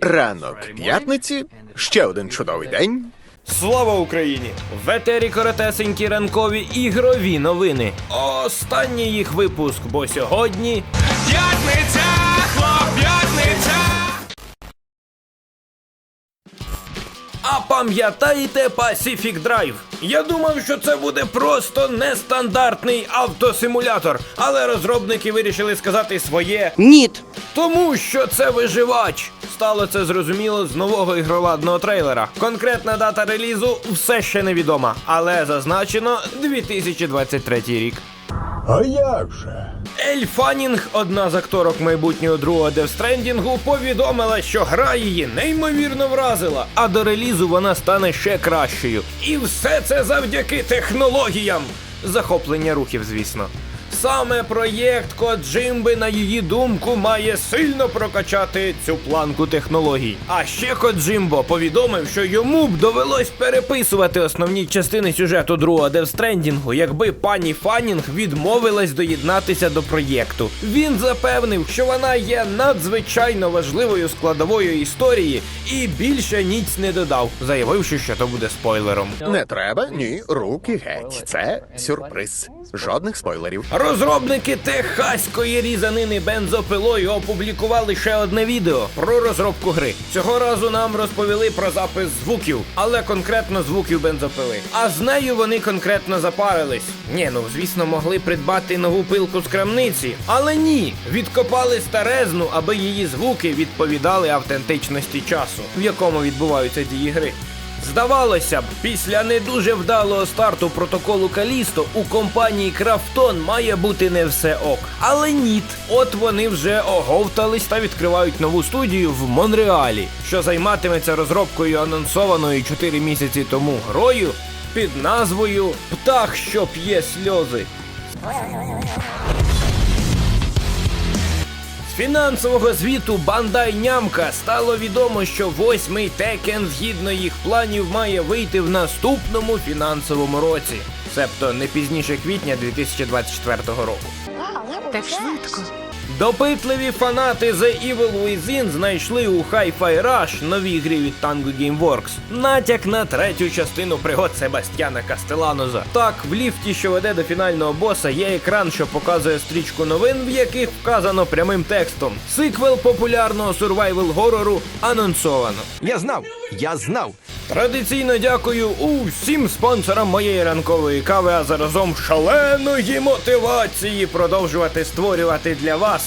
Ранок п'ятниці, ще один чудовий день. Слава Україні! В етері коротесенькі ранкові ігрові новини. Останній їх випуск, бо сьогодні П'ятниця, А пам'ятаєте Pacific Drive? Я думав, що це буде просто нестандартний автосимулятор, але розробники вирішили сказати своє Ніт. Тому що це виживач. Стало це зрозуміло з нового ігроладного трейлера. Конкретна дата релізу все ще невідома, але зазначено 2023 рік. А як же? Ель Фанінг, одна з акторок майбутнього другого Девстрендінгу, повідомила, що гра її неймовірно вразила, а до релізу вона стане ще кращою. І все це завдяки технологіям. Захоплення рухів, звісно. Саме проєкт Коджимби, на її думку, має сильно прокачати цю планку технологій. А ще Коджимбо повідомив, що йому б довелось переписувати основні частини сюжету другого Девстрендінгу, якби пані Фанінг відмовилась доєднатися до проєкту. Він запевнив, що вона є надзвичайно важливою складовою історії і більше ніць не додав, заявивши, що то буде спойлером. Не треба, ні, руки геть. Це сюрприз. Жодних спойлерів. Розробники техаської різанини бензопилою опублікували ще одне відео про розробку гри. Цього разу нам розповіли про запис звуків, але конкретно звуків бензопили. А з нею вони конкретно запарились. Ні, ну звісно, могли придбати нову пилку з крамниці, але ні, відкопали старезну, аби її звуки відповідали автентичності часу, в якому відбуваються дії гри. Здавалося б, після не дуже вдалого старту протоколу Калісто у компанії Крафтон має бути не все ок. Але ніт, от вони вже оговтались та відкривають нову студію в Монреалі, що займатиметься розробкою анонсованої 4 місяці тому грою під назвою Птах, що п'є сльози. Фінансового звіту Бандай Нямка стало відомо, що восьмий Текен згідно їх планів має вийти в наступному фінансовому році, себто не пізніше квітня 2024 року. Так швидко. Допитливі фанати The Evil Within знайшли у Hi-Fi Rush новій грі від Tango Gameworks натяк на третю частину пригод Себастьяна Кастеланоза. Так, в ліфті, що веде до фінального боса, є екран, що показує стрічку новин, в яких вказано прямим текстом. Сиквел популярного сурвайвел горору анонсовано. Я знав, я знав. Традиційно дякую усім спонсорам моєї ранкової кави, а заразом шаленої мотивації продовжувати створювати для вас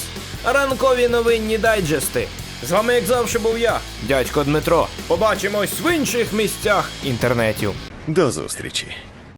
ранкові новинні дайджести. З вами, як завжди, був я, дядько Дмитро. Побачимось в інших місцях інтернетів. До зустрічі.